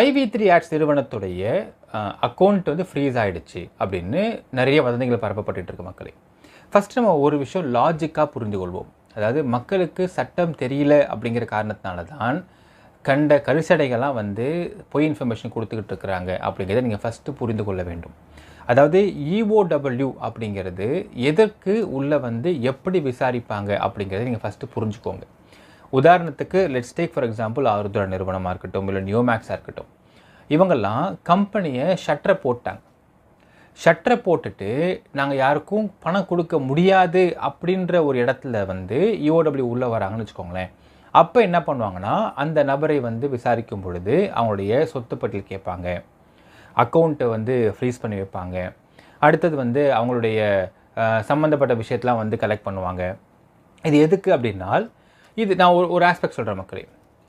IV three ads நிறுவனத்துடைய account வந்து freeze ஆகிடுச்சு அப்படின்னு நிறைய வதந்திகள் பரப்பப்பட்டு இருக்கு மக்களே. ஃபஸ்ட் நம்ம ஒரு விஷயம் லாஜிக்காக புரிந்து கொள்வோம் அதாவது மக்களுக்கு சட்டம் தெரியல அப்படிங்கிற காரணத்தினால தான் கண்ட கரிசடைகள்லாம் வந்து பொய் இன்ஃபர்மேஷன் கொடுத்துக்கிட்டு இருக்கிறாங்க அப்படிங்கிறத நீங்கள் ஃபஸ்ட்டு புரிந்து கொள்ள வேண்டும். அதாவது இஓடபிள்யூ அப்படிங்கிறது எதற்கு உள்ளே வந்து எப்படி விசாரிப்பாங்க அப்படிங்கிறத நீங்கள் ஃபஸ்ட்டு புரிஞ்சுக்கோங்க. உதாரணத்துக்கு let's take for example Aarudhra நிறுவனமாக இருக்கட்டும் இல்லை நியோமேக்ஸாக இருக்கட்டும். இவங்கெல்லாம் கம்பெனியை ஷட்டரை போட்டாங்க. ஷட்டரை போட்டுட்டு நாங்கள் யாருக்கும் பணம் கொடுக்க முடியாது அப்படின்ற ஒரு இடத்துல வந்து இஓடபிள்யூ உள்ளே வராங்கன்னு வச்சுக்கோங்களேன். அப்போ என்ன பண்ணுவாங்கன்னா அந்த நபரை வந்து விசாரிக்கும் பொழுது அவங்களுடைய சொத்து பட்டியல் கேட்பாங்க. அக்கௌண்ட்டை வந்து ஃப்ரீஸ் பண்ணி வைப்பாங்க. அடுத்தது வந்து அவங்களுடைய சம்மந்தப்பட்ட விஷயத்தெலாம் வந்து கலெக்ட் பண்ணுவாங்க. இது எதுக்கு அப்படின்னால் இது நான் ஒரு ஒரு ஆஸ்பெக்ட் சொல்கிறேன் மக்களே.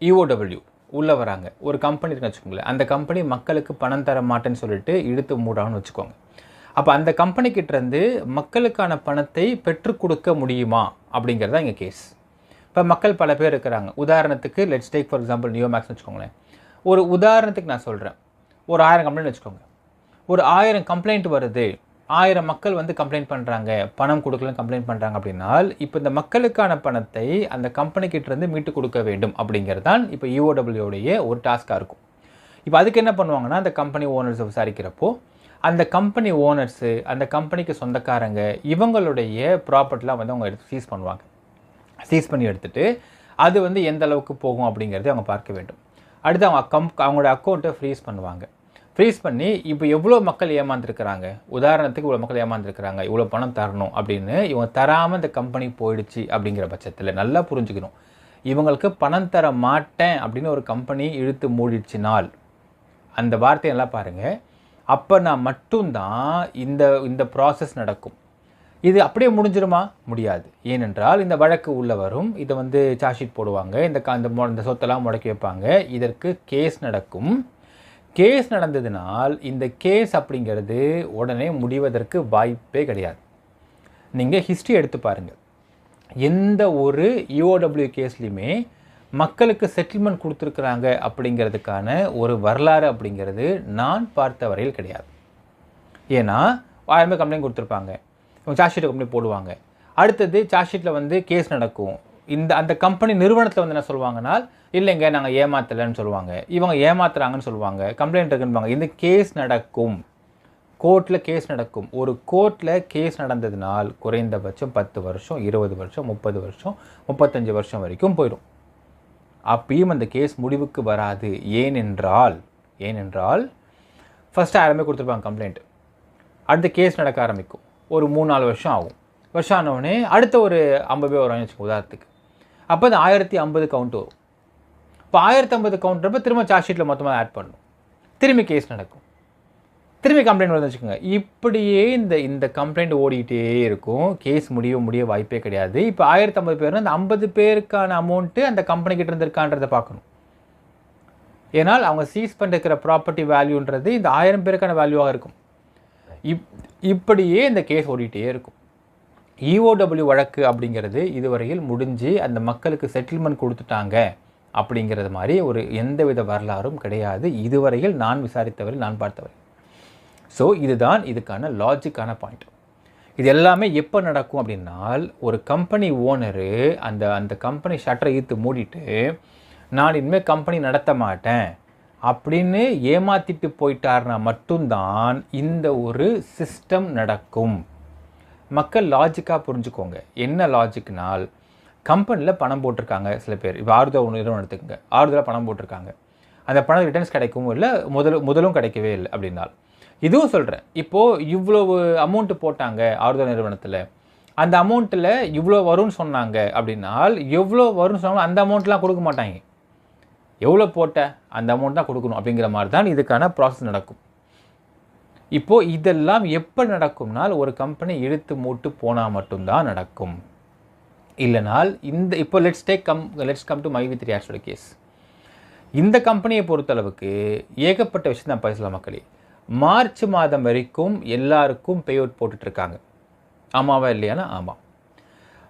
இஓடபிள்யூ உள்ளே வராங்க. ஒரு கம்பெனி இருக்குன்னு வச்சுக்கோங்களேன். அந்த கம்பெனி மக்களுக்கு பணம் தர மாட்டேன்னு சொல்லிட்டு இழுத்து மூடான்னு வச்சுக்கோங்க. அப்போ அந்த கம்பெனிக்கிட்டேருந்து இருந்து மக்களுக்கான பணத்தை பெற்றுக் கொடுக்க முடியுமா? அப்படிங்கிறது தான் இங்கே கேஸ் இப்போ மக்கள் பல பேர் இருக்கிறாங்க. உதாரணத்துக்கு let's take for example Neomax வச்சுக்கோங்களேன். ஒரு உதாரணத்துக்கு நான் சொல்கிறேன் ஒரு ஆயிரம் கம்ப்ளைண்ட் வச்சுக்கோங்க. ஒரு ஆயிரம் கம்ப்ளைண்ட் வருது. ஆயிரம் மக்கள் வந்து கம்ப்ளைண்ட் பண்ணுறாங்க பணம் கொடுக்கலன்னு கம்ப்ளைண்ட் பண்ணுறாங்க அப்படின்னால் இப்போ இந்த மக்களுக்கான பணத்தை அந்த கம்பெனிக்கிட்டேருந்து மீட்டு கொடுக்க வேண்டும் அப்படிங்கிறது தான் இப்போ இஓடபிள்யூடைய ஒரு டாஸ்காக இருக்கும். இப்போ அதுக்கு என்ன பண்ணுவாங்கன்னா அந்த கம்பெனி ஓனர்ஸை விசாரிக்கிறப்போ அந்த கம்பெனி ஓனர்ஸு அந்த கம்பெனிக்கு சொந்தக்காரங்க இவங்களுடைய ப்ராப்பர்ட்டிலாம் வந்து அவங்க எடுத்து சீஸ் பண்ணுவாங்க. சீஸ் பண்ணி எடுத்துட்டு அது வந்து எந்த அளவுக்கு போகும் அப்படிங்கிறதை அவங்க பார்க்க வேண்டும். அடுத்து அவங்க கம் அவங்களோட அக்கௌண்ட்டை ஃப்ரீஸ் பண்ணுவாங்க. ஃப்ரீஸ் பண்ணி இப்போ எவ்வளோ மக்கள் ஏமாந்துருக்கிறாங்க? உதாரணத்துக்கு இவ்வளோ மக்கள் ஏமாந்துருக்கிறாங்க. இவ்வளோ பணம் தரணும் அப்படின்னு இவங்க தராமல் இந்த கம்பெனி போயிடுச்சு அப்படிங்கிற பட்சத்தில் நல்லா புரிஞ்சுக்கணும். இவங்களுக்கு பணம் தர மாட்டேன் அப்படின்னு ஒரு கம்பெனி இழுத்து மூடிடுச்சினால் அந்த வார்த்தையை நல்லா பாருங்கள் அப்போ நான் மட்டும்தான் இந்த இந்த ப்ராசஸ் நடக்கும். இது அப்படியே முடிஞ்சிருமா? முடியாது. ஏனென்றால் இந்த வழக்கு உள்ள வரும். இதை வந்து சார்ஜ் போடுவாங்க. இந்த இந்த சொத்தெல்லாம் முடக்கி வைப்பாங்க. இதற்கு கேஸ் நடக்கும். கேஸ் நடந்ததுனால் இந்த கேஸ் அப்படிங்கிறது உடனே முடிவதற்கு வாய்ப்பே கிடையாது. நீங்கள் ஹிஸ்ட்ரி எடுத்து பாருங்கள் எந்த ஒரு இஓடபிள்யூ கேஸ்லையுமே மக்களுக்கு செட்டில்மெண்ட் கொடுத்துருக்குறாங்க அப்படிங்கிறதுக்கான ஒரு வரலாறு அப்படிங்கிறது நான் பார்த்த வரையில் கிடையாது. ஏன்னா ஆயிரம் கம்ப்ளைண்ட் கொடுத்துருப்பாங்க. இவங்க சார்ஜ் ஷீட்டை கம்ப்ளைண்ட் போடுவாங்க. அடுத்தது சார்ஜ் ஷீட்டில் வந்து கேஸ் நடக்கும். இந்த அந்த கம்பெனி நிறுவனத்தில் வந்து என்ன சொல்லுவாங்கன்னா இல்லைங்க நாங்கள் ஏமாத்தலைன்னு சொல்லுவாங்க. இவங்க ஏமாத்துறாங்கன்னு சொல்லுவாங்க. கம்ப்ளைண்ட் இருக்குன்பாங்க இந்த கேஸ் நடக்கும். கோர்ட்டில் கேஸ் நடக்கும். ஒரு கோர்ட்டில் கேஸ் நடந்ததுனால் குறைந்தபட்சம் பத்து வருஷம் இருபது வருஷம் முப்பது வருஷம் முப்பத்தஞ்சு வருஷம் வரைக்கும் போயிடும். அப்பயும் அந்த கேஸ் முடிவுக்கு வராது. ஏனென்றால் ஏனென்றால் ஃபஸ்ட்டு ஆரம்பி கொடுத்துருப்பாங்க கம்ப்ளைண்ட் அடுத்த கேஸ் நடக்க ஆரம்பிக்கும். ஒரு மூணு நாலு வருஷம் ஆகும். வருஷம் ஆனவுடனே அடுத்த ஒரு ஐம்பது பேர் வருவாங்க வச்சுக்கோங்க உதாரணத்துக்கு. அப்போ அந்த ஆயிரத்தி ஐம்பது கவுண்ட் வரும். இப்போ ஆயிரத்தி ஐம்பது கவுண்ட்றப்ப திரும்ப சார்ஜ் ஷீட்டில் மொத்தமாக ஆட் பண்ணணும். திரும்பி கேஸ் நடக்கும். திரும்பி கம்ப்ளைண்ட் வந்து வச்சுக்கோங்க. இப்படியே இந்த இந்த கம்ப்ளைண்ட் ஓடிக்கிட்டே இருக்கும். கேஸ் முடிய முடிய வாய்ப்பே கிடையாது. இப்போ ஆயிரத்தி ஐம்பது பேர்னா அந்த ஐம்பது பேருக்கான அமௌண்ட்டு அந்த கம்பெனி கிட்ட இருந்திருக்கான்றதை பார்க்கணும். ஏன்னால் அவங்க சீஸ் பண்ணிருக்கிற ப்ராப்பர்ட்டி வேல்யூன்றது இந்த ஆயிரம் பேருக்கான வேல்யூவாக இருக்கும். இப் இப்படியே இந்த கேஸ் ஓடிக்கிட்டே இருக்கும். இஓடபிள்யூ வழக்கு அப்படிங்கிறது இதுவரையில் முடிஞ்சு அந்த மக்களுக்கு செட்டில்மெண்ட் கொடுத்துட்டாங்க அப்படிங்கிறது மாதிரி ஒரு எந்தவித வரலாறும் கிடையாது. இதுவரையில் நான் விசாரித்தவரை நான் பார்த்தவரை ஸோ இதுதான் இதுக்கான லாஜிக்கான பாயிண்ட் இது எல்லாமே எப்போ நடக்கும் அப்படின்னால் ஒரு கம்பெனி ஓனரு அந்த அந்த கம்பெனி ஷட்டரை ஈர்த்து மூடிட்டு நான் இனிமேல் கம்பெனி நடத்த மாட்டேன் அப்படின்னு ஏமாத்திட்டு போயிட்டார்னா மட்டும்தான் இந்த ஒரு சிஸ்டம் நடக்கும். மக்கள் லாஜிக்காக புரிஞ்சுக்கோங்க. என்ன லாஜிக்னால் கம்பெனியில் பணம் போட்டிருக்காங்க சில பேர். இப்போ ஆறுதல் ஒன்று எடுத்துக்கோங்க. ஆறுதலாக பணம் போட்டிருக்காங்க. அந்த பணம் ரிட்டர்ன்ஸ் கிடைக்கவும் இல்லை முதல் முதலும் கிடைக்கவே இல்லை அப்படின்னால். இதுவும் சொல்கிறேன் இப்போது இவ்வளவு அமௌண்ட்டு போட்டாங்க ஆறுதல் நிறுவனத்தில். அந்த அமௌண்ட்டில் இவ்வளோ வரும்னு சொன்னாங்க அப்படின்னால் எவ்வளோ வரும்னு சொன்னாலும் அந்த அமௌண்ட்லாம் கொடுக்க மாட்டாங்க. எவ்வளோ போட்ட அந்த அமௌண்ட் தான் கொடுக்கணும் அப்படிங்கிற மாதிரி தான் இதுக்கான ப்ராசஸ் நடக்கும். இப்போது இதெல்லாம் எப்போ நடக்கும்னால் ஒரு கம்பெனி இழுத்து மூட்டு போனால் மட்டும்தான் நடக்கும். இல்லைனால் இந்த இப்போ let's take come let's come to my with ரியாக்ஸோட case இந்த கம்பெனியை பொறுத்தளவுக்கு ஏகப்பட்ட விஷயம் தான் பேசலாம் மக்களே. மார்ச் மாதம் வரைக்கும் எல்லாருக்கும் பே அவுட் போட்டுட்ருக்காங்க ஆமாவா இல்லையானா? ஆமாம்.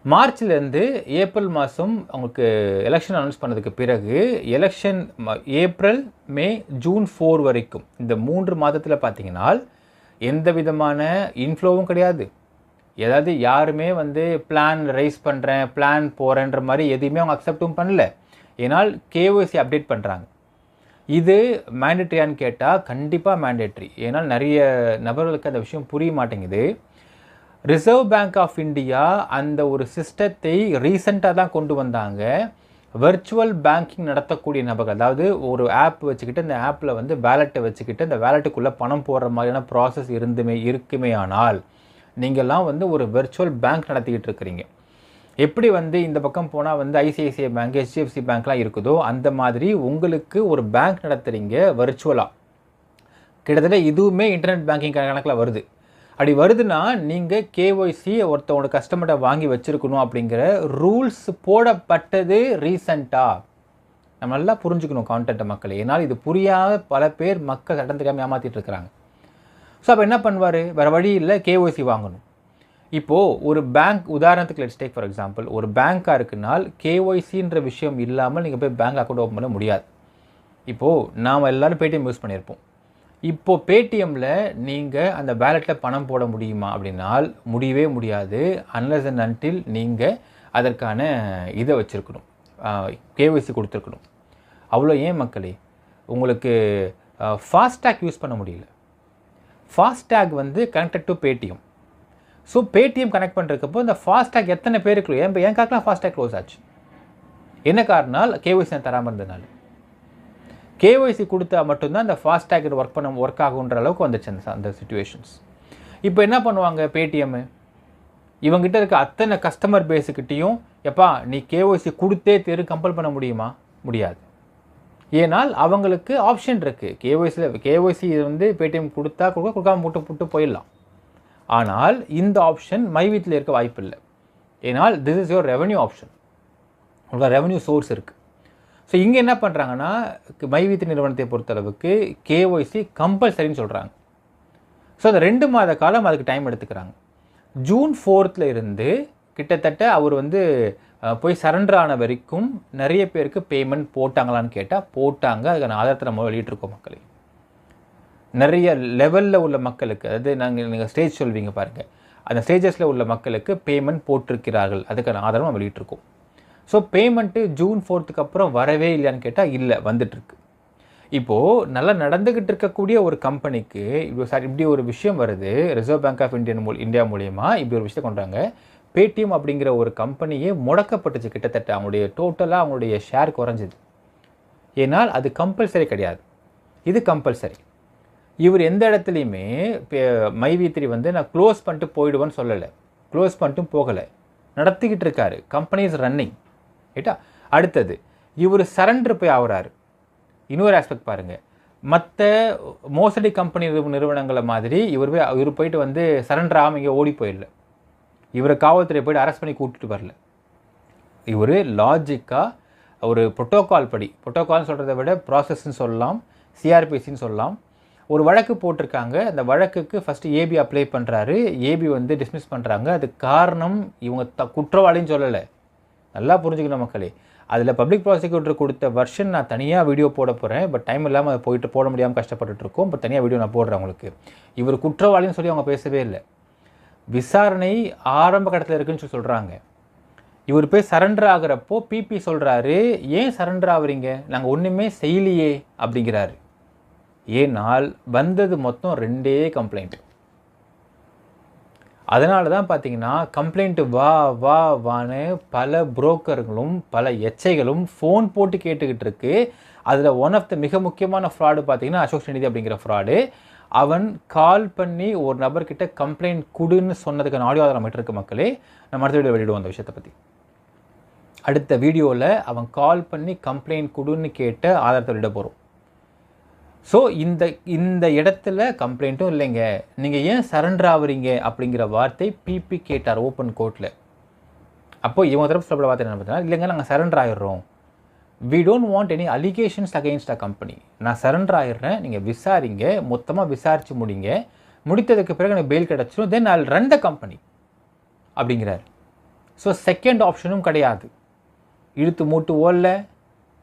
மார்ச்லேருந்து ஏப்ரல் மாதம் அவங்களுக்கு எலெக்ஷன் அனௌன்ஸ் பண்ணதுக்கு பிறகு election April May June four வரைக்கும் இந்த மூன்று மாதத்தில் பார்த்தீங்கன்னா எந்த விதமான இன்ஃப்ளோவும் கிடையாது. ஏதாவது யாருமே வந்து பிளான் ரைஸ் பண்ணுறேன் பிளான் போகிறேன்ற மாதிரி எதையுமே அவங்க அக்செப்டும் பண்ணல. ஏன்னால் கேஒய்சி அப்டேட் பண்ணுறாங்க இது மேண்டேட்ரியான்னு கேட்டால் கண்டிப்பாக மேண்டேட்ரி ஏன்னால் நிறைய நபர்களுக்கு அந்த விஷயம் புரிய மாட்டேங்குது. ரிசர்வ் பேங்க் ஆஃப் இந்தியா அந்த ஒரு சிஸ்டத்தை ரீசெண்டாக தான் கொண்டு வந்தாங்க. வெர்ச்சுவல் பேங்கிங் நடத்தக்கூடிய நபர்கள் அதாவது ஒரு ஆப் வச்சுக்கிட்டு அந்த ஆப்பில் வந்து வேலெட்டை வச்சுக்கிட்டு அந்த வேலெட்டுக்குள்ளே பணம் போடுற மாதிரியான ப்ராசஸ் இருந்துமே இருக்குமே ஆனால் நீங்கள்லாம் வந்து ஒரு வெர்ச்சுவல் பேங்க் நடத்திக்கிட்டு இருக்கிறீங்க. எப்படி வந்து இந்த பக்கம் போனால் வந்து ஐசிஐசிஐ பேங்க் ஹெச்டிஎஃப்சி பேங்க்லாம் இருக்குதோ அந்த மாதிரி உங்களுக்கு ஒரு பேங்க் நடத்துகிறீங்க வர்ச்சுவலாக கிட்டத்தட்ட இதுவுமே இன்டர்நெட் பேங்கிங் கணக்கில் வருது. அப்படி வருதுன்னா நீங்கள் கேஒய்சி ஒருத்தவங்களோட கஸ்டமர்கிட்ட வாங்கி வச்சுருக்கணும் அப்படிங்கிற ரூல்ஸ் போடப்பட்டது ரீசண்டாக நம்ம நல்லா புரிஞ்சுக்கணும் கான்டென்ட்டை மக்கள். ஏன்னால் இது புரியாத பல பேர் மக்கள் சட்டம் தெரியாமல் ஏமாற்றிட்டு இருக்கிறாங்க. ஸோ அப்போ என்ன பண்ணுவார்? வேறு வழி இல்லை கேஒய்சி வாங்கணும். இப்போது ஒரு பேங்க் உதாரணத்துக்கு லெட்ஸ் டேக் ஃபார் எக்ஸாம்பிள் ஒரு பேங்க்காக இருக்குனால் கேஒய்சின்ற விஷயம் இல்லாமல் நீங்கள் போய் பேங்க் அக்கௌண்ட் ஓப்பன் பண்ண முடியாது. இப்போது நாம் எல்லோரும் பேடிஎம் யூஸ் பண்ணியிருப்போம். இப்போது பேடிஎம்மில் நீங்கள் அந்த வேலெட்டில் பணம் போட முடியுமா அப்படின்னால் முடியவே முடியாது அன்லஸ் அண்ட் அன்டில் நீங்கள் அதற்கான இதை வச்சுருக்கணும். கேஒய்சி கொடுத்துருக்கணும். அவ்வளோ ஏன் மக்களே? உங்களுக்கு ஃபாஸ்டேக் யூஸ் பண்ண முடியல. ஃபாஸ்டேக் வந்து connected to Paytm so Paytm connect பண்ணுறக்கப்போ இந்த ஃபாஸ்டேக் எத்தனை பேருக்கு என் என் காக்கெலாம் ஃபாஸ்டேக் க்ளோஸ் ஆச்சு? என்ன காரணம் கேஒய்சி நான் தராமல் இருந்ததுனால. கேஒய்சி கொடுத்தா மட்டும்தான் அந்த ஃபாஸ்டேக் ஒர்க் பண்ண ஒர்க் ஆகுன்ற அளவுக்கு வந்துச்சு அந்த அந்த சுச்சுவேஷன்ஸ் இப்போ என்ன பண்ணுவாங்க பேடிஎம்மு இவங்ககிட்ட இருக்க அத்தனை கஸ்டமர் பேஸுக்கிட்டேயும் எப்பா நீ கேஒய்சி கொடுத்தே தெரு கம்பல் பண்ண முடியுமா? முடியாது. ஏனால் அவங்களுக்கு ஆப்ஷன் இருக்குது கேஒய்சியில் கேஒய்சி வந்து பேடிஎம் கொடுத்தா கொடுக்க கொடுக்காம முட்டு புட்டு போயிடலாம். ஆனால் இந்த ஆப்ஷன் மை வீட்டில் இருக்க வாய்ப்பு இல்லை ஏனால் this is your revenue option உங்களுக்கு ரெவன்யூ சோர்ஸ் இருக்குது ஸோ இங்கே என்ன பண்ணுறாங்கன்னா மைவீத்து நிறுவனத்தை பொறுத்தளவுக்கு கேஒய்சி கம்பல்சரின்னு சொல்கிறாங்க ஸோ அந்த ரெண்டு மாத காலம் அதுக்கு டைம் எடுத்துக்கிறாங்க. ஜூன் ஃபோர்த்தில் இருந்து கிட்டத்தட்ட அவர் வந்து போய் சரண்டர் ஆன வரைக்கும் நிறைய பேருக்கு பேமெண்ட் போட்டாங்களான்னு கேட்டால் போட்டாங்க. அதுக்கான ஆதாரத்தை நம்ம வெளியிட்டிருக்கோம் மக்களே. நிறைய லெவலில் உள்ள மக்களுக்கு அதாவது நாங்கள் நீங்கள் ஸ்டேஜ் சொல்வீங்க பாருங்கள் அந்த ஸ்டேஜஸில் உள்ள மக்களுக்கு பேமெண்ட் போட்டிருக்கிறார்கள். அதுக்கான ஆதாரம் நம்ம வெளியிட்டிருக்கோம். ஸோ பேமெண்ட்டு ஜூன் ஃபோர்த்துக்கு அப்புறம் வரவே இல்லையான்னு கேட்டால் இல்லை வந்துட்டுருக்கு. இப்போது நல்லா நடந்துக்கிட்டு இருக்கக்கூடிய ஒரு கம்பெனிக்கு இப்போ சார் இப்படி ஒரு விஷயம் வருது. ரிசர்வ் பேங்க் ஆஃப் இந்தியன் மூல் இந்தியா மூலியமா இப்படி ஒரு விஷயத்தை கொண்டாங்க. பேடிஎம் அப்படிங்கிற ஒரு கம்பெனியே முடக்கப்பட்டுச்சு கிட்டத்தட்ட. அவங்களுடைய டோட்டலாக அவங்களுடைய ஷேர் குறைஞ்சிது. ஏன்னால் அது கம்பல்சரி கிடையாது. இது கம்பல்சரி இவர் எந்த இடத்துலையுமே மைவி த்ரீ வந்து நான் க்ளோஸ் பண்ணிட்டு போயிடுவேன்னு சொல்லலை. க்ளோஸ் பண்ணிட்டும் போகலை. நடத்திக்கிட்டு இருக்காரு. கம்பெனி இஸ் ரன்னிங் ரைட்டா? அடுத்தது இவர் சரண்டர் போய் ஆகுறாரு இன்னொரு ஆஸ்பெக்ட் பாருங்கள் மற்ற மோசடி கம்பெனி நிறுவனங்களை மாதிரி இவர் போய் இவர் போயிட்டு வந்து சரண்டர் ஆகாமல் இங்கே ஓடி போயிடல. இவரை காவல்துறை போய்ட்டு அரெஸ்ட் பண்ணி கூட்டிகிட்டு வரல. இவர் லாஜிக்காக ஒரு ப்ரோட்டோகால் படி ப்ரோட்டோகால்னு சொல்கிறத விட ப்ராசஸ்ன்னு சொல்லலாம் சிஆர்பிசின்னு சொல்லலாம். ஒரு வழக்கு போட்டிருக்காங்க. அந்த வழக்குக்கு ஃபஸ்ட்டு ஏபி அப்ளை பண்ணுறாரு ஏபி வந்து டிஸ்மிஸ் பண்ணுறாங்க அது காரணம் இவங்க த குற்றவாளின்னு சொல்லலை. நல்லா புரிஞ்சுக்கணும் மக்களே. அதில் பப்ளிக் ப்ராசிக்யூட்டர் கொடுத்த வருஷன் நான் தனியாக வீடியோ போட போகிறேன் பட் டைம் இல்லாமல் அதை போயிட்டு போட முடியாமல் கஷ்டப்பட்டுருக்கோம் இப்போ பட் தனியாக வீடியோ நான் போடுறேன் உங்களுக்கு. இவர் குற்றவாளின்னு சொல்லி அவங்க பேசவே இல்லை. விசாரணை ஆரம்ப கட்டத்தில் இருக்குன்னு சொல்லி சொல்கிறாங்க இவர் போய் சரண்டர் ஆகிறப்போ பிபி சொல்கிறாரு ஏன் சரண்டர் ஆகுறீங்க? நாங்கள் ஒன்றுமே செய்யலையே அப்படிங்கிறாரு. ஏனால் வந்தது மொத்தம் ரெண்டே கம்ப்ளைண்ட் அதனால தான் பார்த்தீங்கன்னா கம்ப்ளைண்ட்டு வா வா வான்னு பல புரோக்கர்களும் பல எச்சைகளும் ஃபோன் போட்டு கேட்டுக்கிட்டு இருக்கு. அதில் ஒன் ஆஃப் த மிக முக்கியமான ஃப்ராடு பார்த்தீங்கன்னா அசோக் நிதி அப்படிங்கிற ஃப்ராடு அவன் கால் பண்ணி ஒரு நபர்கிட்ட கம்ப்ளைண்ட் கொடுன்னு சொன்னதுக்கான ஆடியோ ஆதாரம் இருக்கு மக்களே. நம்ம அடுத்த வீடியோ வெளியிடுவோம் அந்த விஷயத்தை பற்றி அடுத்த வீடியோவில் அவன் கால் பண்ணி கம்ப்ளைண்ட் கொடுன்னு கேட்ட ஆதாரத்தை விட போகிறோம் ஸோ இந்த இந்த இடத்துல கம்ப்ளைண்ட்டும் இல்லைங்க. நீங்கள் ஏன் சரண்டர் ஆகுறீங்க அப்படிங்கிற வார்த்தை பிபி கேட்டார் ஓப்பன் கோர்ட்டில் அப்போ இவங்க தரப்பு சொல்லப்பட வார்த்தை என்ன பார்த்தீங்கன்னா இல்லைங்க நாங்கள் surrender ஆகிடுறோம் we don't want any allegations against a company நான் சரண்டர் ஆகிடுறேன் நீங்கள் விசாரிங்க மொத்தமாக விசாரித்து முடிங்க. முடித்ததுக்கு பிறகு எனக்கு பெயில் கிடச்சிடும் then all run the company அப்படிங்கிறார். ஸோ செகண்ட் ஆப்ஷனும் கிடையாது. இழுத்து மூட்டு ஓடல.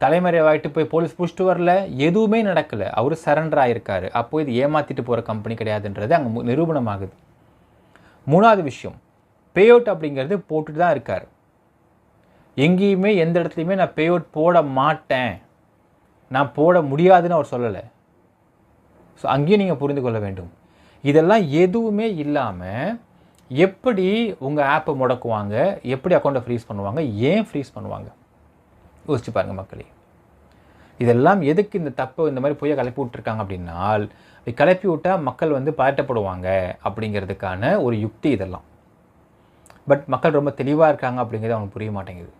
தலைமறைவாயிட்டு போய் போலீஸ் பிடிச்சிட்டு வரல எதுவுமே நடக்கலை. அவர் சரண்டர் ஆயிருக்காரு. அப்போ இது ஏமாற்றிட்டு போகிற கம்பெனி கிடையாதுன்றது அங்கே நிரூபணம் ஆகுது மூணாவது விஷயம் பே அவுட் அப்படிங்கிறது போட்டுட்டு தான் இருக்கார். எங்கேயுமே எந்த இடத்துலையுமே நான் பே அவுட் போட மாட்டேன். நான் போட முடியாதுன்னு அவர் சொல்லலை. ஸோ அங்கேயும் நீங்கள் புரிந்து கொள்ள வேண்டும். இதெல்லாம் எதுவுமே இல்லாமல் எப்படி உங்கள் ஆப்பை முடக்குவாங்க? எப்படி அக்கௌண்ட்டை ஃப்ரீஸ் பண்ணுவாங்க? ஏன் ஃப்ரீஸ் பண்ணுவாங்க? யோசிச்சு பாருங்கள் மக்களே. இதெல்லாம் எதுக்கு இந்த தப்பை இந்த மாதிரி பொய்யை கிளப்பி விட்டுருக்காங்க அப்படின்னால் இப்படி கிளப்பி விட்டால் மக்கள் வந்து பதட்டப்படுவாங்க அப்படிங்கிறதுக்கான ஒரு யுக்தி இதெல்லாம். பட் மக்கள் ரொம்ப தெளிவாக இருக்காங்க அப்படிங்கிறது அவங்களுக்கு புரிய மாட்டேங்குது.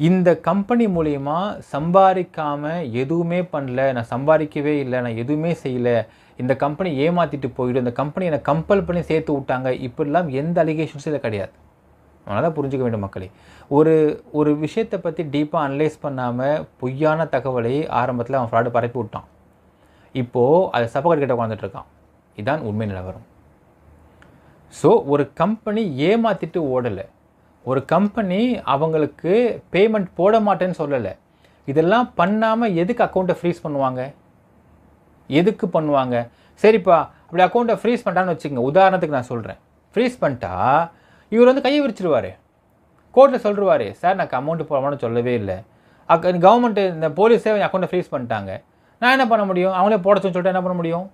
இந்த கம்பெனி மூலயமா சம்பாதிக்காமல் எதுவுமே பண்ணல நான் சம்பாதிக்கவே இல்லை நான் எதுவுமே செய்யலை இந்த கம்பெனி ஏமாற்றிட்டு போயிடும் இந்த கம்பெனி என்னை கம்பல் பண்ணி சேர்த்து விட்டாங்க இப்படிலாம் எந்த அலிகேஷன்ஸும் இதில் கிடையாது. அதனால் புரிஞ்சிக்க வேண்டும் மக்களே. ஒரு ஒரு விஷயத்தை பற்றி டீப்பாக அனலைஸ் பண்ணாமல் பொய்யான தகவலை ஆரம்பத்தில் அவன் ஃப்ராடு பரப்பி விட்டான். இப்போது அதை சபகர் கிட்ட உட்காந்துட்டு இருக்கான். உண்மை நிலவரம். ஸோ ஒரு கம்பெனி ஏமாற்றிட்டு ஓடலை. ஒரு கம்பெனி அவங்களுக்கு பேமெண்ட் போட மாட்டேன்னு சொல்லலை. இதெல்லாம் பண்ணாமல் எதுக்கு அக்கௌண்ட்டை ஃப்ரீஸ் பண்ணுவாங்க? எதுக்கு பண்ணுவாங்க? சரிப்பா அப்படி அக்கௌண்ட்டை ஃப்ரீஸ் பண்ணிட்டான்னு வச்சுக்கோங்க. உதாரணத்துக்கு நான் சொல்கிறேன் ஃப்ரீஸ் பண்ணிட்டா இவர் வந்து கையை விரிச்சிருவார். கோர்ட்டில் சொல்லிடுவார் சார் எனக்கு அமௌண்ட்டு போடணும்னு சொல்லவே இல்லை. அக் கவர்மெண்ட்டு இந்த போலீஸே அக்கௌண்ட்டை ஃப்ரீஸ் பண்ணிட்டாங்க. நான் என்ன பண்ண முடியும்? அவங்களே போட சொல்லிட்டு என்ன பண்ண முடியும்?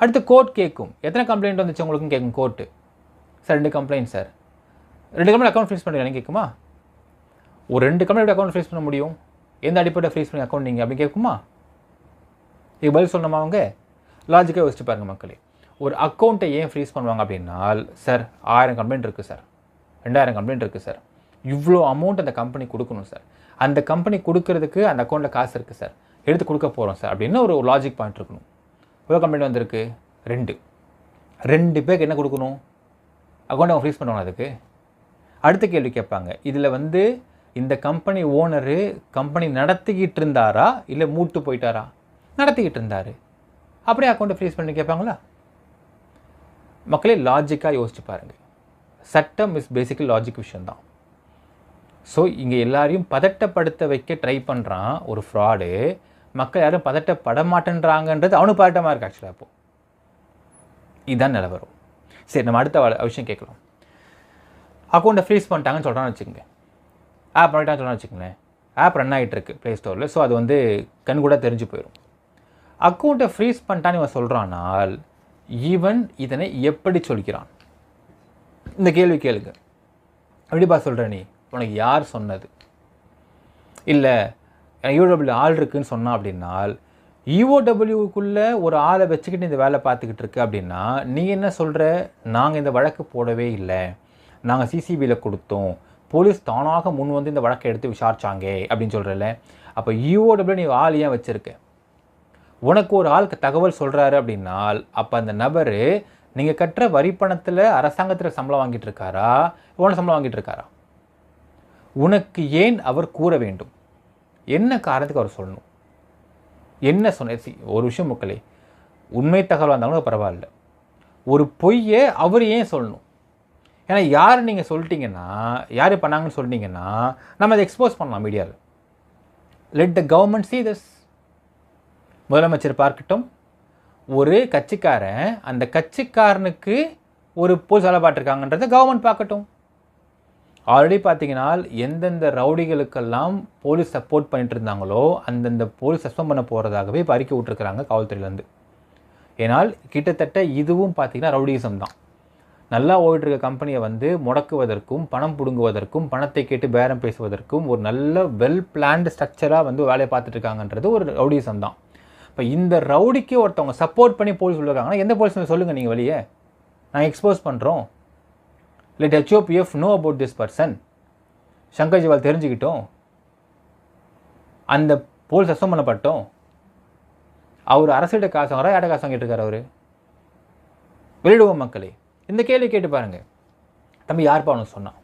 அடுத்து கோர்ட் கேட்கும். எத்தனை கம்ப்ளைண்ட் வந்துச்சு உங்களுக்கும் கேட்கும் கோர்ட்டு சார் ரெண்டு கம்ப்ளைண்ட் சார். ரெண்டு கம்பெனி அக்கௌண்ட் ஃப்ரீஸ் பண்ணுறீங்க கேட்குமா? ஒரு ரெண்டு கம்ப்ளைண்ட் அக்கௌண்ட் ஃப்ரீஸ் பண்ண முடியும்? எந்த அடிப்படையில் ஃப்ரீஸ் பண்ணி அக்கௌண்ட் நீங்கள் அப்படின்னு கேட்குமா? இது பதில் சொல்லணுமா அவங்க? லாஜிக்காக யோசிச்சு பாருங்க மக்களே. ஒரு அக்கௌண்ட்டை ஏன் ஃப்ரீஸ் பண்ணுவாங்க அப்படின்னால் சார் ஆயிரம் கம்ப்ளைண்ட் இருக்குது சார் ரெண்டாயிரம் கம்ப்ளைண்ட் இருக்குது சார் இவ்வளோ அமௌண்ட் அந்த கம்பெனி கொடுக்கணும் சார் அந்த கம்பெனி கொடுக்கறதுக்கு அந்த அக்கௌண்ட்டில் காசு இருக்குது சார் எடுத்து கொடுக்க போகிறோம் சார் அப்படின்னு ஒரு லாஜிக் பாயிண்ட் இருக்கணும். எவ்வளோ கம்ப்ளைண்ட் வந்திருக்கு? ரெண்டு. ரெண்டு பேருக்கு என்ன கொடுக்கணும்? அக்கௌண்ட் அவங்க ஃப்ரீஸ் பண்ணுவாங்க அதுக்கு? அடுத்த கேள்வி கேட்பாங்க. இதில் வந்து இந்த கம்பெனி ஓனரு கம்பெனி நடத்திக்கிட்டு இருந்தாரா? இல்லை மூட்டு போயிட்டாரா? நடத்திக்கிட்டு இருந்தார். அப்படியே அக்கௌண்ட்டை ஃப்ரீஸ் பண்ணி கேட்பாங்களா? மக்களே லாஜிக்காக யோசிச்சு பாருங்கள் சட்டம் இஸ் பேசிக்கலி லாஜிக் விஷயந்தான் ஸோ இங்கே எல்லாரையும் பதட்டப்படுத்த வைக்க ட்ரை பண்ணுறான் ஒரு ஃப்ராடு மக்கள் யாரும் பதட்டப்பட மாட்டேன்றாங்கன்றது அவனுக்கு பதட்டமாக இருக்கு ஆக்சுவலாக அப்போது இதுதான் நிலவரம். சரி நம்ம அடுத்த விஷயம் கேட்கலாம். அக்கௌண்ட்டை ஃப்ரீஸ் பண்ணிட்டாங்கன்னு சொல்கிறான்னு வச்சுக்கோங்க. ஆப் பண்ணிட்டான்னு சொல்கிறான்னு வச்சுக்கோங்களேன். ஆப் ரன் ஆகிட்டுருக்கு ப்ளே ஸ்டோரில் ஸோ அது வந்து கண் கூட தெரிஞ்சு போயிடும் அக்கௌண்ட்டை ஃப்ரீஸ் பண்ணிட்டான்னு இவன் சொல்கிறானால் ஈவன் இதனை எப்படி சொல்கிறான்? இந்த கேள்வி கேளுங்க. எப்படிப்பா சொல்கிற நீ? உனக்கு யார் சொன்னது? இல்லை யூடபிள்யூ ஆள் இருக்குன்னு சொன்னான் அப்படின்னால் இஓடபிள்யூக்குள்ளே ஒரு ஆளை வச்சுக்கிட்டு இந்த வேலை பார்த்துக்கிட்டு இருக்கு அப்படின்னா நீ என்ன சொல்கிற நாங்கள் இந்த வழக்கு போடவே இல்லை. நாங்கள் சிசிபியில் கொடுத்தோம். போலீஸ் தானாக முன் வந்து இந்த வழக்கை எடுத்து விசாரிச்சாங்க அப்படின்னு சொல்கிறல அப்போ இஓடபிள்யூ நீ ஆள் ஏன் வச்சுருக்கேன் உனக்கு ஒரு ஆளுக்கு தகவல் சொல்கிறாரு அப்படின்னால் அப்போ அந்த நபர் நீங்கள் கட்டுற வரி பணத்தில் அரசாங்கத்தில் சம்பளம் வாங்கிட்டு இருக்காரா உன சம்பளம் வாங்கிட்டு இருக்காரா உனக்கு ஏன் அவர் கூற வேண்டும்? என்ன காரணத்துக்கு அவர் சொல்லணும்? என்ன சொன்ன ஒரு விஷயம் மக்களே உண்மை தகவல் வந்தாலும் பரவாயில்ல. ஒரு பொய்யை அவர் ஏன் சொல்லணும்? ஏன்னா யார் நீங்கள் சொல்லிட்டீங்கன்னா யார் பண்ணாங்கன்னு சொல்லிட்டீங்கன்னா நம்ம அதை எக்ஸ்போஸ் பண்ணலாம் மீடியாவில் let the government see this முதலமைச்சர் பார்க்கட்டும். ஒரு கட்சிக்காரன் அந்த கட்சிக்காரனுக்கு ஒரு போல் வேலை கவர்மெண்ட் பார்க்கட்டும். ஆல்ரெடி பார்த்தீங்கன்னா எந்தெந்த ரவுடிகளுக்கெல்லாம் போலீஸ் சப்போர்ட் பண்ணிட்டு இருந்தாங்களோ அந்தந்த போலீஸ் சஸ்பெண்ட் பண்ண போகிறதாகவே இப்போ அறிக்கை விட்டுருக்குறாங்க காவல்துறையிலேருந்து. ஏனால் கிட்டத்தட்ட இதுவும் பார்த்தீங்கன்னா ரவுடிசம் தான். நல்லா ஓடிட்டுருக்க கம்பெனியை வந்து முடக்குவதற்கும் பணம் பிடுங்குவதற்கும் பணத்தை கேட்டு பேரம் பேசுவதற்கும் ஒரு நல்ல வெல் பிளான்டு ஸ்ட்ரக்சராக வந்து வேலையை பார்த்துட்ருக்காங்கன்றது ஒரு ரவுடிசம் தான். இப்போ இந்த ரவுடிக்கு ஒருத்தவங்க சப்போர்ட் பண்ணி போலீஸ் சொல்லியிருக்காங்கன்னா எந்த போலீஸ் சொல்லுங்கள் நீங்கள் வெளியே? நாங்கள் எக்ஸ்போஸ் பண்ணுறோம் let H O P F know about this person Shankar Jiwal தெரிஞ்சுக்கிட்டோம். அந்த போலீஸ் அசம் பண்ணப்பட்டோம். அவர் அரசியல்கிட்ட காசு வாங்குறா யார்ட்ட காசு வாங்கிட்டு இருக்காரு அவர்? வெளியிடுவோம் மக்களே. இந்த கேள்வி கேட்டு பாருங்கள் தம்பி யார்ப்பா அவனுக்கு சொன்னான்?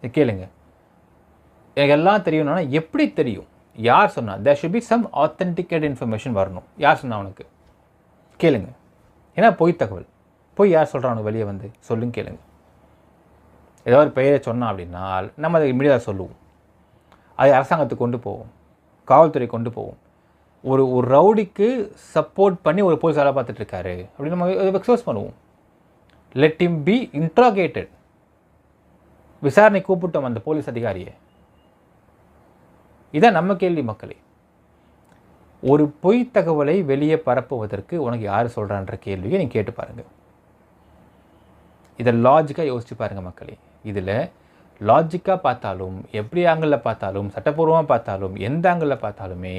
இது கேளுங்க. எனக்கு எல்லாம் தெரியணும்னா எப்படி தெரியும்? யார் சொன்னால் there should be some authenticate information வரணும். யார் சொன்னால் அவனுக்கு? கேளுங்க. ஏன்னா பொய் தகவல். பொய் யார் சொல்கிறான் வெளியே வந்து? சொல்லுங்க கேளுங்க. ஏதோ ஒரு பெயரை சொன்னான் அப்படின்னா நம்ம அதை இமீடியட்டாக சொல்லுவோம். அது அரசாங்கத்துக்கு கொண்டு போவோம். காவல்துறை கொண்டு போவோம். ஒரு ஒரு ரவுடிக்கு சப்போர்ட் பண்ணி ஒரு போலீஸ் வேலை பார்த்துட்ருக்காரு அப்படின்னு நம்ம எக்ஸ்போஸ் பண்ணுவோம். லெட் இம் பி இன்ட்ராகேட்டட் விசாரணை கூப்பிட்டோம் அந்த போலீஸ் அதிகாரியை. இதான் நம்ம கேள்வி மக்களே. ஒரு பொய் தகவலை வெளியே பரப்புவதற்கு உனக்கு யார் சொல்கிறான்ற கேள்வியை நீங்கள் கேட்டு பாருங்கள் இதை லாஜிக்காக யோசிச்சு பாருங்கள் மக்களே. இதில் லாஜிக்காக பார்த்தாலும் எப்படி ஆங்கிளில் பார்த்தாலும் சட்டப்பூர்வமாக பார்த்தாலும் எந்த ஆங்கிளில் பார்த்தாலுமே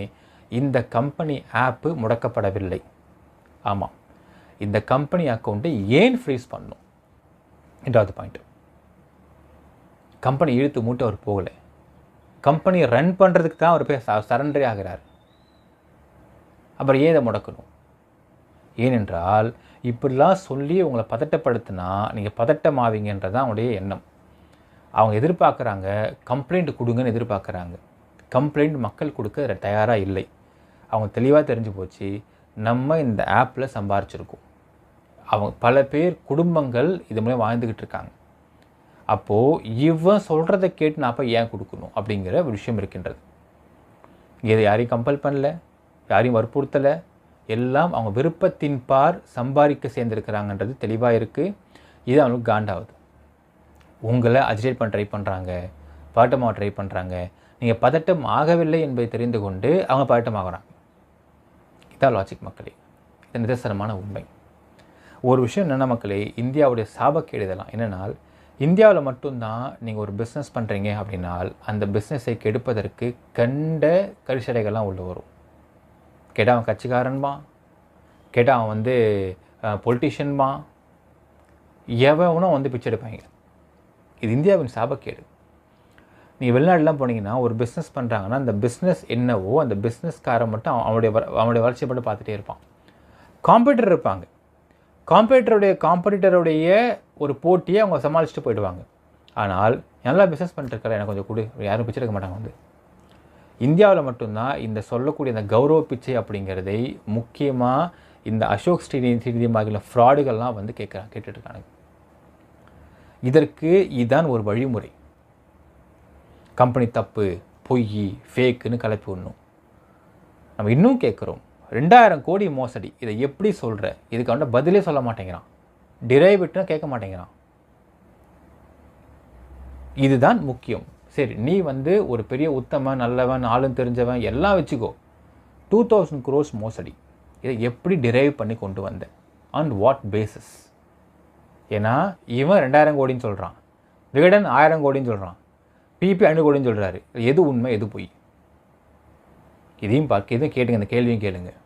இந்த கம்பெனி ஆப்பு முடக்கப்படவில்லை. ஆமாம். இந்த கம்பெனி அக்கௌண்ட்டை ஏன் ஃப்ரீஸ் பண்ணும் ரெண்டாவது பாயிண்ட் கம்பெனி இழுத்து மூட்டை அவர் போகலை. கம்பெனியை ரன் பண்ணுறதுக்கு தான் அவர் போய் சரண்டரே ஆகிறார். அப்புறம் ஏன் இதை முடக்கணும்? ஏனென்றால் இப்படிலாம் சொல்லி உங்களை பதட்டப்படுத்தினா நீங்கள் பதட்டமாவீங்கன்றது தான் அவங்களுடைய எண்ணம். அவங்க எதிர்பார்க்குறாங்க கம்ப்ளைண்ட் கொடுங்கன்னு எதிர்பார்க்குறாங்க. கம்ப்ளைண்ட் மக்கள் கொடுக்க தயாராக இல்லை. அவங்க தெளிவாக தெரிஞ்சு போச்சு நம்ம இந்த ஆப்பில் சம்பாரிச்சிருக்கோம். அவங்க பல பேர் குடும்பங்கள் இது மூலம் வாழ்ந்துக்கிட்டு இருக்காங்க. அப்போது இவன் சொல்கிறத கேட்டு நான் அப்போ ஏன் கொடுக்கணும் அப்படிங்கிற ஒரு விஷயம் இருக்கின்றது. இதை யாரையும் கம்பல் பண்ணல யாரையும் வற்புறுத்தலை எல்லாம் அவங்க விருப்பத்தின் பார் சம்பாதிக்க சேர்ந்துருக்கிறாங்கன்றது தெளிவாக இருக்குது இது அவங்களுக்கு காண்டாகுது உங்களை அஜிடேட் பண்ண ட்ரை பண்ணுறாங்க பதட்டமாக ட்ரை பண்ணுறாங்க நீங்கள் பதட்டம் ஆகவில்லை என்பதை தெரிந்து கொண்டு அவங்க பதட்டமாகறாங்க இதான் லாஜிக் மக்களே. இது நிதர்சனமான உண்மை. ஒரு விஷயம் என்னென்ன மக்களே இந்தியாவுடைய சாபக்கேடு இதெல்லாம் என்னென்னால் இந்தியாவில் மட்டும்தான் நீங்கள் ஒரு பிஸ்னஸ் பண்ணுறீங்க அப்படின்னால் அந்த பிஸ்னஸை கெடுப்பதற்கு கண்ட கரிசடைகள்லாம் உள்ளே வரும். கேட்டால் அவன் கட்சிக்காரன்பா கேட்டால் அவன் வந்து பொலிட்டிஷியன்பா எவனும் வந்து பிச்சை எடுப்பாங்க. இது இந்தியாவின் சாபக்கேடு. நீங்கள் வெளிநாடுலாம் போனீங்கன்னா ஒரு பிஸ்னஸ் பண்ணுறாங்கன்னா அந்த பிஸ்னஸ் என்னவோ அந்த பிஸ்னஸ்காரன் மட்டும் அவன் அவனுடைய வ- அவனுடைய வளர்ச்சியை மட்டும் பார்த்துட்டே இருப்பான். காம்படிட்டர் இருப்பாங்க. காம்படிட்டருடைய காம்படிட்டருடைய ஒரு போட்டியை அவங்க சமாளிச்சுட்டு போயிடுவாங்க. ஆனால் நல்லா பிஸ்னஸ் பண்ணிட்டு எனக்கு கொஞ்சம் கொடு. யாரும் பிச்சை எடுக்க மாட்டாங்க வந்து. இந்தியாவில் மட்டும்தான் இந்த சொல்லக்கூடிய இந்த கௌரவ பிச்சை அப்படிங்கிறதை முக்கியமாக இந்த அசோக் ஸ்ரீனி ஸ்ரீநிதியமாகிற ஃப்ராடுகள்லாம் வந்து கேட்குறாங்க கேட்டுட்டு இதற்கு இதுதான் ஒரு வழிமுறை. கம்பெனி தப்பு பொய் ஃபேக்குன்னு கலப்பி விடணும். நம்ம இன்னும் கேட்குறோம். ரெண்டாயிரம் கோடி மோசடி. இதை எப்படி சொல்கிற இதுக்கு அவன்கிட்ட பதிலே சொல்ல மாட்டேங்கிறான். டிரைவிட்னா கேட்க மாட்டேங்கிறான். இதுதான் முக்கியம். சரி நீ வந்து ஒரு பெரிய உத்தமன் நல்லவன் ஆளும் தெரிஞ்சவன் எல்லாம் வச்சுக்கோ. டூ தௌசண்ட் குரோஸ் மோசடி. இதை எப்படி டிரைவ் பண்ணி கொண்டு வந்த? ஆன் வாட் பேசிஸ் ஏன்னா இவன் ரெண்டாயிரம் கோடின்னு சொல்கிறான் விகடன் ஆயிரம் கோடின்னு சொல்கிறான் பிபி ஐநூறு கோடின்னு சொல்கிறாரு எது உண்மை எது பொய்? இதையும் பார்க்க இதையும் கேட்டுங்க இந்த கேள்வியும் கேளுங்கள்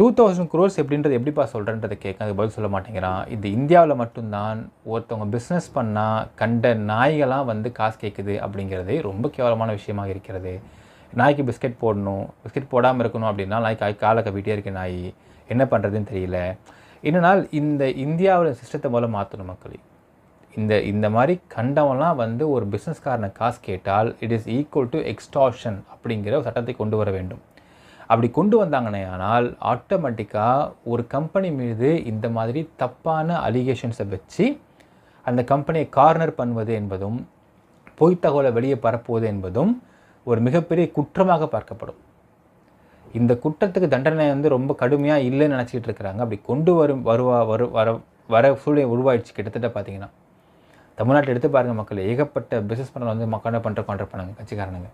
டூ தௌசண்ட் குரோர்ஸ் எப்படின்றது எப்படிப்பா சொல்கிறேன்றதை கேட்க அது பதில் சொல்ல மாட்டேங்கிறான். இது இந்தியாவில் மட்டும்தான் ஒருத்தவங்க பிஸ்னஸ் பண்ணால் கண்ட நாய்களாம் வந்து காசு கேட்குது அப்படிங்கிறதே ரொம்ப கேவலமான விஷயமாக இருக்கிறது. நாய்க்கு பிஸ்கெட் போடணும் பிஸ்கெட் போடாமல் இருக்கணும் அப்படின்னா நாய்க்கு காலை கவிட்டே இருக்க நாய். என்ன பண்ணுறதுன்னு தெரியல. என்னென்னால் இந்த இந்தியாவில் சிஸ்டத்தை முதல்ல மாற்றணும் மக்களே. இந்த இந்த மாதிரி கண்டவெல்லாம் வந்து ஒரு பிஸ்னஸ்காரனை காசு கேட்டால் it is equal to extortion அப்படிங்கிற ஒரு சட்டத்தை கொண்டு வர வேண்டும். அப்படி கொண்டு வந்தாங்கனே ஆனால் ஆட்டோமேட்டிக்காக ஒரு கம்பெனி மீது இந்த மாதிரி தப்பான அலிகேஷன்ஸை வச்சு அந்த கம்பெனியை கார்னர் பண்ணுவது என்பதும் பொய் தகவலை வெளியே பரப்புவது என்பதும் ஒரு மிகப்பெரிய குற்றமாக பார்க்கப்படும். இந்த குற்றத்துக்கு தண்டனை வந்து ரொம்ப கடுமையாக இல்லைன்னு நினச்சிக்கிட்டு இருக்கிறாங்க. அப்படி கொண்டு வரும் வருவா வரு வர வர சூழ்நிலை உருவாயிடுச்சு கிட்டத்தட்ட பார்த்தீங்கன்னா தமிழ்நாட்டில் எடுத்து பாருங்கள் மக்கள் ஏகப்பட்ட பிஸ்னஸ் பண்ண வந்து மக்கள் பண்ணுற கான்ட்ராக்ட் பண்ணாங்க கட்சிக்காரனுங்க.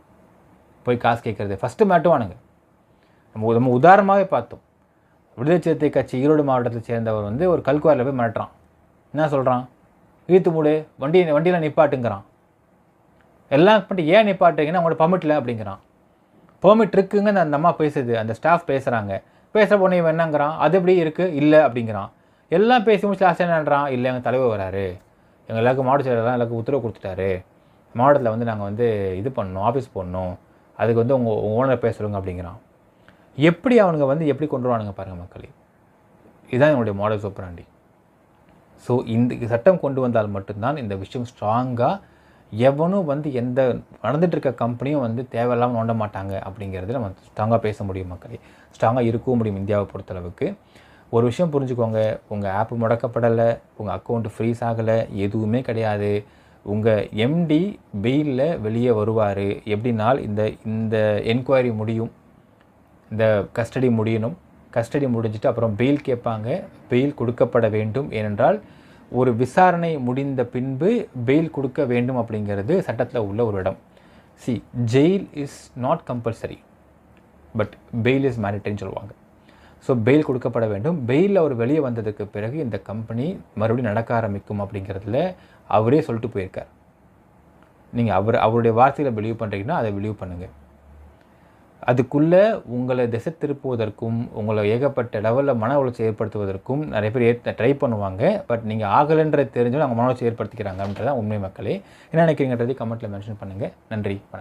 போய் காசு கேட்குறது ஃபஸ்ட்டு மேட்டுவானுங்க நம்ம நம்ம உதாரணமாகவே பார்த்தோம். விடுதலை சிறுத்தை கட்சி ஈரோடு மாவட்டத்தை சேர்ந்தவர் வந்து ஒரு கல்குவாரில் போய் மிரட்டுறான். என்ன சொல்கிறான் இழுத்து மூடு வண்டி வண்டியில் நிப்பாட்டுங்கிறான். எல்லாம் பண்ணிட்டு ஏன் நிப்பாட்டுறீங்கன்னா அவங்களோட பர்மிட்டில் அப்படிங்கிறான். பெர்மிட் இருக்குங்க அந்த அம்மா பேசுது அந்த ஸ்டாஃப் பேசுகிறாங்க பேசுகிற பொண்ணு இவன் என்னங்கிறான்? அது எப்படி இருக்குது இல்லை அப்படிங்கிறான். எல்லாம் பேசி முடிச்சு லாஸ்ட் என்னன்றான் இல்லை எங்கள் தலைவர் வராரு. எங்கள் எல்லாருக்கும் மாவட்ட செயலர் எல்லாருக்கும் உத்தரவு கொடுத்துட்டாரு. மாவட்டத்தில் வந்து நாங்கள் வந்து இது பண்ணணும் ஆஃபீஸ் போடணும். அதுக்கு வந்து உங்கள் ஓனர் பேசுகிறோங்க அப்படிங்கிறான். எப்படி அவனுங்க வந்து எப்படி கொண்டு வருவானுங்க பாருங்கள் மக்களே. இதுதான் என்னுடைய மாடல் சூப்பராண்டி ஸோ இந்த சட்டம் கொண்டு வந்தால் மட்டும்தான் இந்த விஷயம் ஸ்ட்ராங்காக எவனும் வந்து எந்த நடந்துகிட்ருக்க இருக்க கம்பெனியும் வந்து தேவையில்லாமல் நோண்ட மாட்டாங்க அப்படிங்கிறது நம்ம ஸ்ட்ராங்காக பேச முடியும் மக்களே. ஸ்ட்ராங்காக இருக்கவும் முடியும் இந்தியாவை பொறுத்தளவுக்கு. ஒரு விஷயம் புரிஞ்சுக்கோங்க. உங்கள் ஆப் முடக்கப்படலை உங்கள் அக்கௌண்ட் ஃப்ரீஸ் ஆகலை எதுவுமே கிடையாது. உங்கள் எம்டி பெயிலில் வெளியே வருவார். எப்படினால் இந்த இந்த என்கொயரி முடியும். இந்த கஸ்டடி முடியணும். கஸ்டடி முடிஞ்சிட்டு அப்புறம் பெயில் கேட்பாங்க. பெயில் கொடுக்கப்பட வேண்டும் ஏனென்றால் ஒரு விசாரணை முடிந்த பின்பு பெயில் கொடுக்க வேண்டும் அப்படிங்கிறது சட்டத்தில் உள்ள ஒரு இடம். See jail is not compulsory but bail is மேரிட்டைன்னு சொல்லுவாங்க. ஸோ பெயில் கொடுக்கப்பட வேண்டும். பெயிலில் அவர் வெளியே வந்ததுக்கு பிறகு இந்த கம்பெனி மறுபடியும் நடக்க ஆரம்பிக்கும் அப்படிங்கிறதுல அவரே சொல்லிட்டு போயிருக்கார். நீங்கள் அவர் அவருடைய வார்த்தையில் பிலீவ் பண்ணுறீங்கன்னா அதை பிலீவ் பண்ணுங்கள் அதுக்குள்ளே உங்களை திசை திருப்புவதற்கும் உங்களை ஏகப்பட்ட லெவலில் மன உளைச்சி ஏற்படுத்துவதற்கும் நிறைய பேர் ஏற்ற ட்ரை பண்ணுவாங்க. பட் நீங்கள் ஆகலைன்றது தெரிஞ்சும் அவங்க மன உளைச்சி ஏற்படுத்திக்கிறாங்கன்றதான் உண்மை மக்களே. என்ன நினைக்கிறீங்கன்றதை கமெண்ட்டில் மென்ஷன் பண்ணுங்கள் நன்றி. வணக்கம்.